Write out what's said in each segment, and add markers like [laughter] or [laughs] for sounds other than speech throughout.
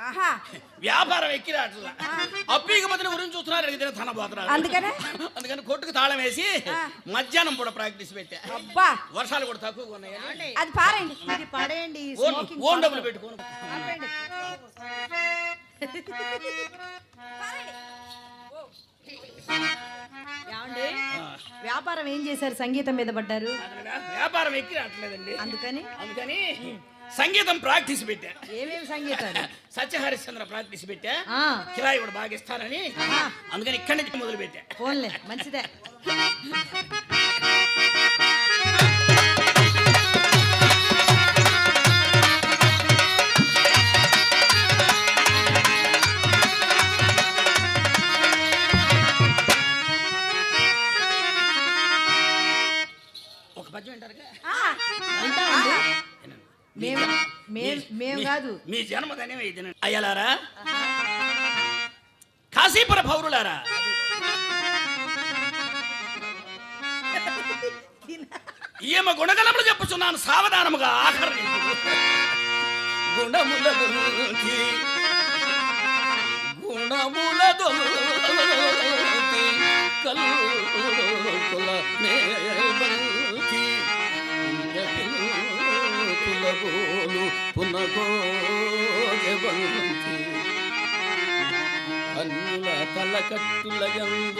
ఆహా. వ్యాపారం ఎక్కిరాట్లా అప్పీక మధ్యన గురించి చూస్తున్నారు అడిగితే తన పోతున్నారు అందుకనే? అందుకని కొట్టుకు తాళం వేసి. మధ్యాహ్నం కూడా ప్రాక్టీస్ పెట్టా. అబ్బా. వర్షాలు కూడా తక్కువగా ఉన్నాయని అది పారండి ఇది పడేయండి ఓన్. డబ్బులు పెట్టుకోను. వ్యాపారం ఏం చేశారు? సంగీతం మీద పడ్డారు? వ్యాపారం ఎక్కి రావట్లేదండి. అందుకని? అందుకని సంగీతం ప్రాక్టీస్ పెట్టా. ఏమేమి సంగీతాలు? సత్యహరిశ్చంద్ర ప్రాక్టీస్ పెట్టా. కిరాయి కూడా బాగా ఇస్తానని అందుకని ఇక్కడి నుంచి మొదలు పెట్టా మంచిదే. ఈమె గుణగణములు చెప్పుచున్నాను సావధానముగా ఆఖరి గుణముల దొరికి గుణముల దొరికి కల్కుల కట్టుల కులగోలు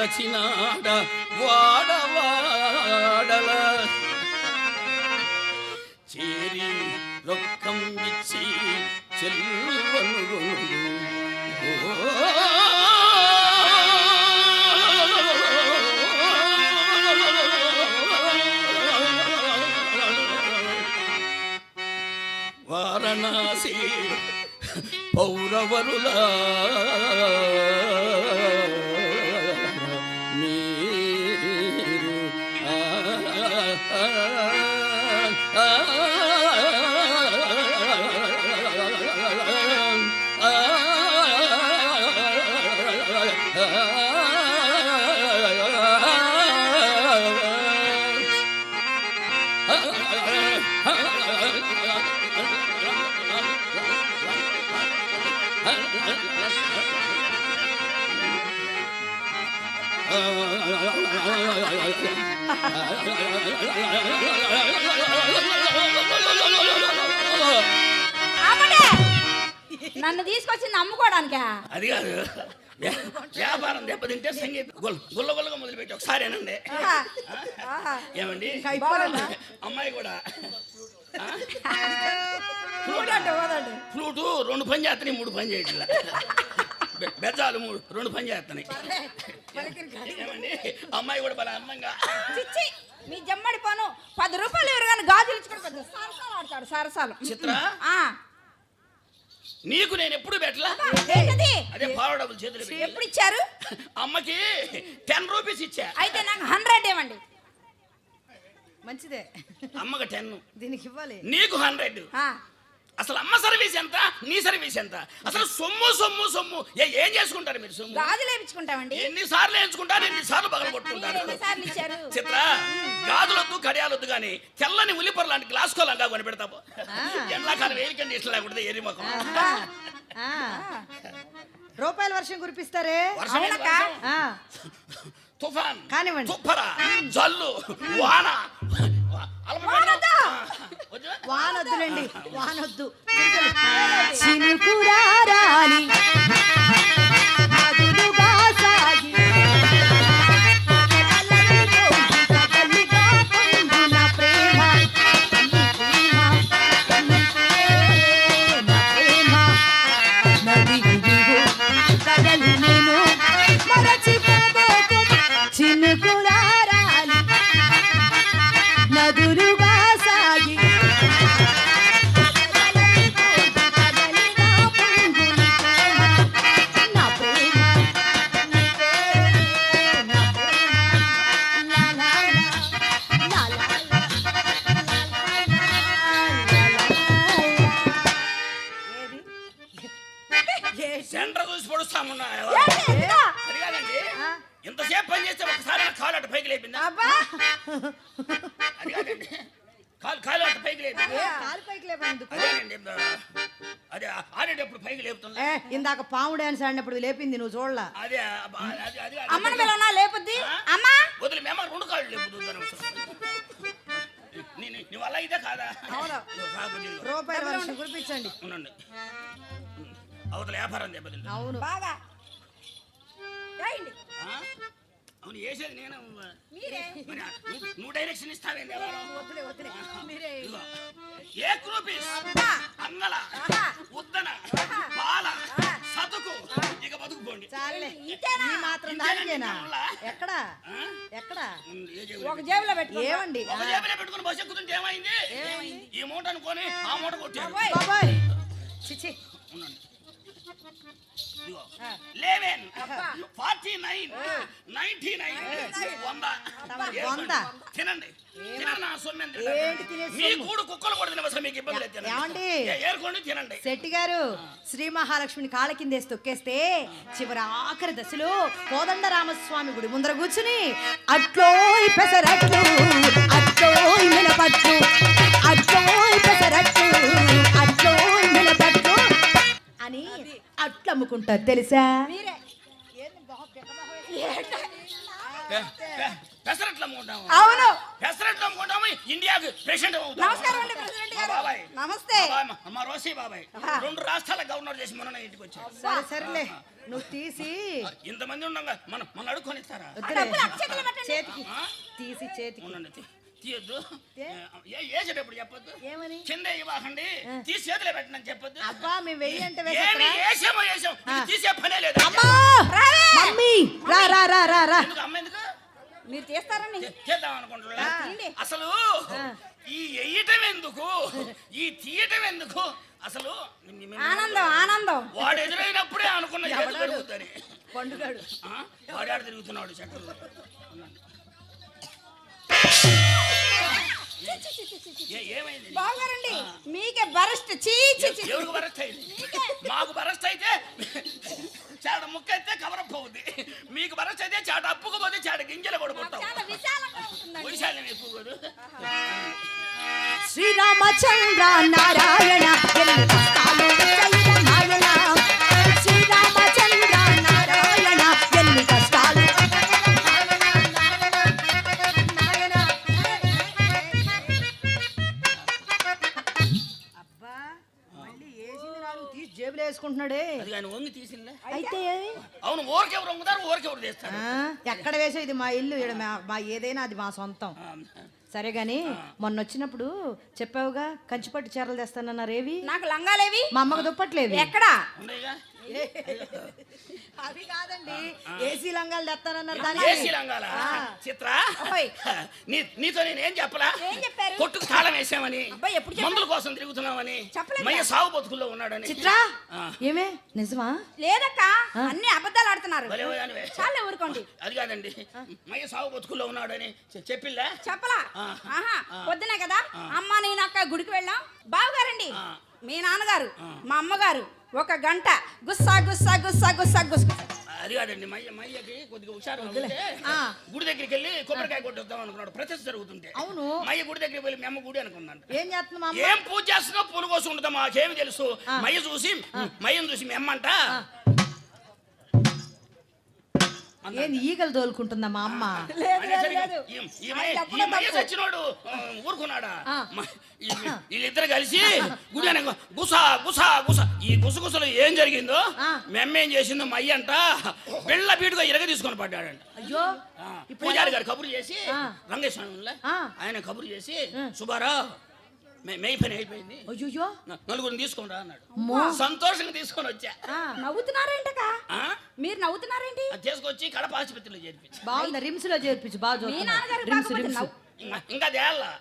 అమ్ముకోదలచినాడ వాడవాడల చేరి రొక్కం ఇచ్చి చెల్వను వారణాసి పౌరవరుల నన్ను తీసుకొచ్చింది అమ్ముకోవడానికా? అది కాదు. వ్యా- వ్యాపారం దెబ్బతింటే సంగీతం గుల్ల గుల్ల గుల్లగా మొదలుపెట్టి ఒకసారి ఏనండి ఆహా. ఆహా. ఏమండి? అమ్మాయి కూడా. ఫ్లూటు రెండు పని చేస్తున్నాయి మూడు పని చేయట్లా. బెజ్జాలు మూడు రెండు పని చేస్తున్నాయి. ఏమండి? అమ్మాయి కూడా బాగా అందంగా. చిచ్చి మీ జమ్మడి పను. పది రూపాయలు ఎవరు కానీ గాజులు ఇచ్చుకొని పెద్ద సరసాలు ఆడతాడు సరసాలు. చిత్ర? ఆ, నీకు నేను ఎప్పుడు పెట్టలా? అదే డబ్బులు చేతులు. ఎప్పుడు ఇచ్చారు? అమ్మకి టెన్ రూపీస్ ఇచ్చా. అయితే నాకు హండ్రెడ్ ఇవ్వండి. మంచిదే. అమ్మకి టెన్. దీనికి ఇవ్వాలి. నీకు హండ్రెడ్. ఆ, అసలు అమ్మ సర్వీస్ ఎంత? నీ సర్వీస్ ఎంత? అసలు సొమ్ము సొమ్ము సొమ్ము. ఏ ఏం చేసుకుంటారు మీరు సొమ్ము? గాజులు వేయించుకుంటామండి. ఎన్నిసార్లు ఎంచుకుంటారు ఎన్నిసార్లు పగల కొట్టుకుంటారు? చిత్ర గాజులొద్దు గడియాలొద్దు కానీ తెల్లని ఉల్లిపొర లాంటి గ్లాస్ కోలంగా కొని పెడతాము ఎండాకాలం వేలికండి ఇష్టం లేకుండా ఎరి. ఆ. రూపాయల వర్షం కురిపిస్తారే? తుఫాన్ కానివ్వండి. తుప్పర జల్లు వాన? వానొద్దులండి వానొద్దు. చినుకురారాని పాము డాన్స్ ఆడినప్పుడు లేపింది నువ్వు చూడలా. అదే అబ్బా, అది అది అమ్మని అది. పిల్లనా లేపుద్ది? అమ్మా? వదిలి మేము రెండు కాళ్ళు ఇదే కాదా? కురిపించండి. అవతల వ్యాపారం అవును. బాగా? అవును వేసేది నేను. నువ్వు- నువ్వు డైరెక్షన్ ఇస్తావేంది. ఏ అంగళ. ఉద్దన. బాల. ఈ మాత్రం దానికేనా? ఎక్కడా? ఎక్కడా? ఒక జేబులో పెట్టుకో ఏమండి? ఒక జేబులో పెట్టుకుని బస్సు ఎక్కుతుంటే ఏమైంది? ఈ మూట అనుకొని ఆ మూట కొట్టారు చిచి ఉండండి. Eleven. Forty nine. Ninety nine. వంద. వంద. వంద. తినండి. శెట్టి గారు శ్రీ మహాలక్ష్మిని కాళ్ళ కిందేసి తొక్కేస్తే చివరి ఆఖరి దశలో కోదండ రామస్వామి గుడి ముందర కూర్చుని అట్లోయ్ పెసరట్లు అట్లోయ్ మినపట్లు. అని అట్లు అమ్ముకుంటారు తెలుసా? అవును. పెసరట్లు అమ్ముకుంటాము ఇండియాకి ప్రెసిడెంట్ అవుతాము. నమస్కారం అండి ప్రెసిడెంట్ మా గారు. బాబాయ్. నమస్తే. మా రోసి బాబాయ్. రెండు రాష్ట్రాల గవర్నర్ చేసి మొన్న ఇంటికి వచ్చారు. సరే సరేలే. నువ్వు తీసి. ఇంతమంది ఉండగా మనం మన అడుక్కొని ఇస్తారా. చేతికి? తీసి చేతికి. తీయొద్దు. వేసేటప్పుడు చెప్పొద్దు. ఏమని? కింద ఇవ్వకండి. తీసి చేతిలో పెట్టండి చెప్పొద్దు. అబ్బా మేము వెయ్యి అంటే? వేసామో వేసాం. తీసే పనే లేదు. అమ్మా. మమ్మీ! రా రా రా రా రా! ఎందుకు? అమ్మ ఎందుకు? మీరు తీస్తారని చే- చేద్దాం అనుకుంటున్నా. అసలు ఈ ఎయ్యటం ఎందుకు? ఈ తీయటం ఎందుకు? అసలు ఆనందం ఆనందం. వాడు ఎదురైనప్పుడే అనుకున్న పండుగాడు? వాడాడు తిరుగుతున్నాడు చెట్లు మీకే బరస్ట్. ఎవరికి బరస్ట్ అయింది? మాకు. బరస్ట్ అయితే చాట ముక్క అయితే కవరప్ అవుద్ది మీకు బరస్ట్ అయితే చాట అప్పుకపోతే చాట గింజలు కూడా ఉంటుందండి. వైశాల్యం ఎక్కువ శ్రీరామచంద్ర నారాయణ అవును ఊరికెవరు వంగుతారు ఊరికెవరు ఎక్కడ వేసే ఇది మా ఇల్లు ఈడ మా- మా ఏదైనా అది మా సొంతం. సరే గాని మొన్న వచ్చినప్పుడు చెప్పావుగా కంచిపట్టు చీరలు తెస్తానన్నారు ఏవి? నాకు లంగాలేవి. మా అమ్మకు దుప్పట్లేవి. ఎక్కడా? అవి కాదండి. ఏసీ లంగాలు తెస్తానన్నారు దాని ఏసీ లంగాల? చిత్ర? నీతో నేను ఏం చెప్పలా? కొట్టుకు తాళం వేసామని? మందుల కోసం తిరుగుతున్నామని. మయ్య సాగు బతుకుల్లో ఉన్నాడని. చిత్ర. ఏమే? నిజమా? లేదక్క అన్ని అబద్ధాలు ఆడుతున్నారు. చాలే ఊరుకోండి. అది కాదండి. మయ్య సాగు బతుకుల్లో ఉన్నాడని చెప్పిల్లా? చెప్పలా? పొద్దునే కదా. అమ్మ నేను అక్క గుడికి వెళ్ళాం. బావగారండి. మీ నాన్నగారు మా అమ్మగారు ఒక గంట గుస్సా గుస్సా గుస్సా గుస్సా గుస్సా. అది కాదండి మయ్య మయ్యకి కొద్దిగా హుషారు. గుడి దగ్గరికి వెళ్ళి కొబ్బరికాయ కొట్టొద్దాం అనుకున్నాడు. ప్రతిష్ట జరుగుతుంటే. అవును. మయ్య గుడి దగ్గరికి వెళ్ళి గుడి ఏం ఏం పూజ చేస్తున్నా? పూలు కోసం ఉంటుందా మాకేమి తెలుసు. మయ్య చూసి మయ్యను చూసి మీ అమ్మంట ఏంది ఈగలు తోలుకుంటుందా మా అమ్మ. సచ్చినోడు ఊరుకున్నాడా? వీళ్ళిద్దరు కలిసి గుడి గుస గుస గుస. ఈ గుసగుసలు ఏం జరిగిందో. మేమేం చేసిందో మయ్య అంట పిల్ల బీటుగా ఇరగ తీసుకొని పడ్డాడంట. అయ్యో. పూజారి గారు కబురు చేసి. రంగేశ్వరంలో ఆ. ఆయన కబురు చేసి సుబ్బారావు మే మెయి పని అయిపోయింది. అయ్యో నలుగురిని తీసుకొని రా అన్నాడు. సంతోషంగా తీసుకొని వచ్చా. నవ్వుతున్నారేంటక ఆ? మీరు నవ్వుతున్నారేంటి? అది తీసుకొచ్చి కడప ఆసుపత్రిలో చేర్పించి. బాగుంది రిమ్స్లో చేర్పించు బాగా మీ చూస్తున్నా. నాన్నగారు రిమ్స్ కాకపోతే రిమ్స్. నవ్వు. ఇంకా- ఇంకా దేళ్ళ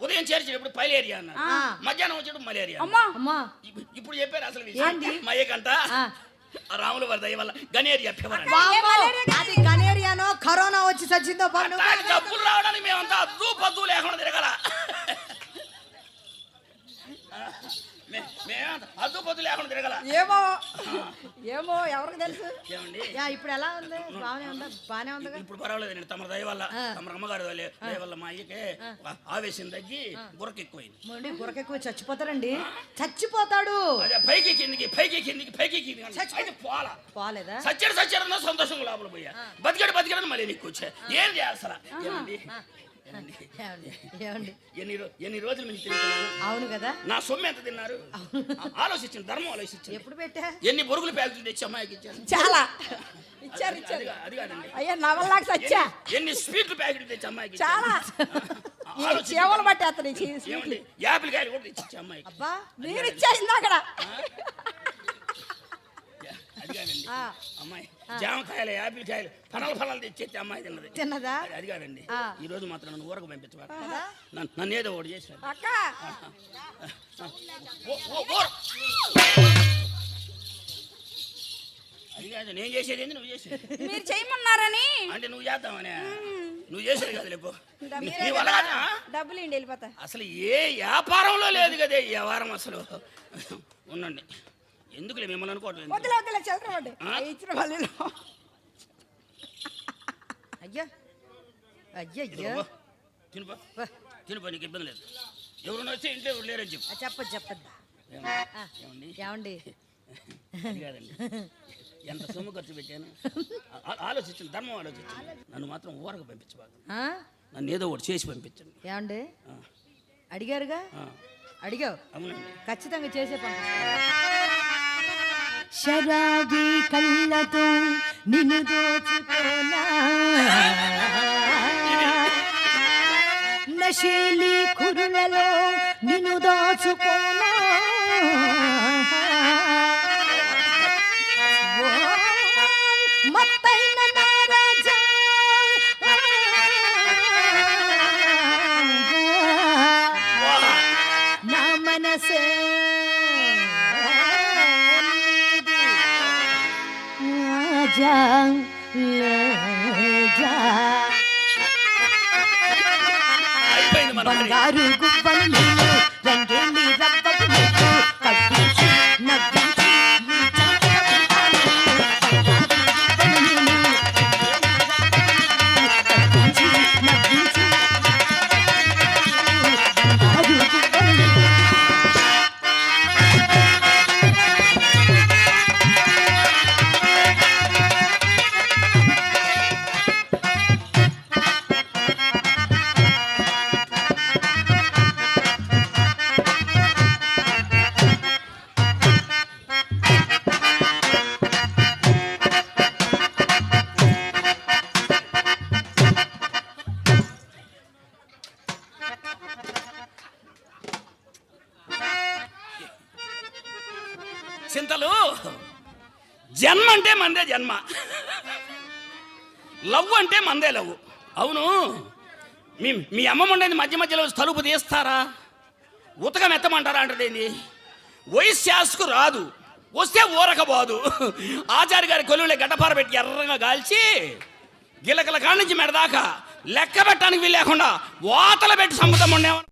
ఉదయం చేర్చేటప్పుడు పైలేరియా అన్నాడు. ఆ. మధ్యాహ్నం వచ్చేటప్పుడు మలేరియా అమ్మా. అమ్మా. ఇప్పు- ఇప్పుడు చెప్పారు అసలు ఏంది? మయ్యకంట ఆ. రాముల వారి దయ వల్ల గనేరియా ఫీవర్ అంట. వామ్మో, అది గనేరియానో కరోనా వచ్చి బాబు నువ్వు. అట్లాంటి జబ్బులు రావడానికి మేమంతా అద్దు పద్దు లేకుండా తిరగల. అద్దు పొద్దు లేకుండా తిరగల. ఏమో ఏమో ఎవరికి తెలుసు? ఏమండి? యా ఇప్పుడు ఎలా ఉంది? బాగానే ఉందా? బాగానే ఉందిగా ఇప్పుడు పర్వాలేదండి తమ దయ వల్ల తమ అమ్మగారి దయ వల్ల మా అయ్యకే ఆవేశం తగ్గి గురక ఎక్కువైంది. మొండి గురకెక్కువ చచ్చిపోతారండి. చచ్చిపోతాడు. పైకి కిందికి పైకి కిందికి పైకి కిందికి పోలా పోలేదా సచ్చాడు సచ్చాడన్నా సంతోషంగా లోపల పోయా. బతికాడు బతికాడని మళ్ళీ నీకు వచ్చా. ఏం చేస్తారా [laughs] ఎన్ని ఎన్ని రోజుల నుంచి తింటున్నాను అవును కదా. నా సొమ్ము ఎంత తిన్నారు? ఆ- ఆలోచించండి ధర్మం ఆలోచించండి. ఎప్పుడు పెట్టా? ఎన్ని బొరుగులు ప్యాకెట్లు తెచ్చి అమ్మాయికి ఇచ్చాను చాలా. ఇచ్చారు ఇచ్చారు. అది కాదండి. అయ్యా నవల్లాగా సచ్చా ఎన్ని- ఎన్ని స్వీట్లు ప్యాకెట్లు తెచ్చి అమ్మాయికి చాలా. చేవలు పట్టేస్తాను ఈ స్వీట్లు. యాపిల్ కాయలు కూడా తెచ్చి అమ్మాయికి. అబ్బా మీరు ఇచ్చారు ఇందాకడ అది కాదండి. ఆ. అమ్మాయి జామకాయలు యాపిల్ కాయలు ఫలాలు ఫలాలు తెచ్చి అమ్మాయి తిన్నది. తిన్నదా? అది- కాదండి. ఈ రోజు మాత్రం నన్ను ఊరకు పంపించవాడు కదా? నన్ను ఏదో ఒకటి ఓ- అది కాదు నేను చేసేది ఏంది? నువ్వు చేసేది. మీరు చేయమన్నారని. అంటే నువ్వు చేద్దామనే. నువ్వు చేసేది కదా. లేపో? డబ్బులు ఇండి వెళ్ళిపోతా అసలు ఏ వ్యాపారంలో లేదు కదా ఈ వ్యవహారం అసలు. ఉండండి. ఎందుకులే మిమ్మల్ని అనుకోవట్లేదు ఎందుకు? ఆ? ఇచ్చిన అయ్యా అయ్యా అయ్యా ఇదిగో, తినుపో తినుపో నీకు ఇబ్బంది లేదు. ఎవరు వచ్చి ఇంట్లో ఎవరు లేరని చెప్పు. చెప్పదు చెప్పద్దు ఏమండి? కాదండి. ఎంత సొమ్ము ఖర్చు పెట్టాను? ఆలోచించండి ధర్మం ఆలోచించండి. నన్ను మాత్రం ఊరకు పంపించబాకు? నన్ను ఏదో ఒకటి చేసి పంపించండి. ఏమండి? అడిగారుగా? అడిగావు? అవునండి. ఖచ్చితంగా చేసే శరాబీ కళ్ళతో నిన్ను దోచుకోనా నశీలి కురులలో నిన్ను దోచుకోనా అయిపోయింది మన పని. బంగారు నీవు రంగేలి రవ్వలు జన్మ లవ్ అంటే మందే లవ్. అవును. మీ మీ అమ్మమ్మ ఉండేది మధ్య మధ్యలో తలుపు తీస్తారా? ఉతకం ఎత్తమంటారా అంటదేంది వయస్సాసుకు రాదు. వస్తే ఊరకపోదు ఆచార్య గారి కొలువులే గడ్డపార పెట్టి ఎర్రగా గాల్చి గిలకల కాడి నుంచి మెడదాకా లెక్క పెట్టడానికి వీలు లేకుండా వాతలు పెట్టి సమ్మతం ఉండేవా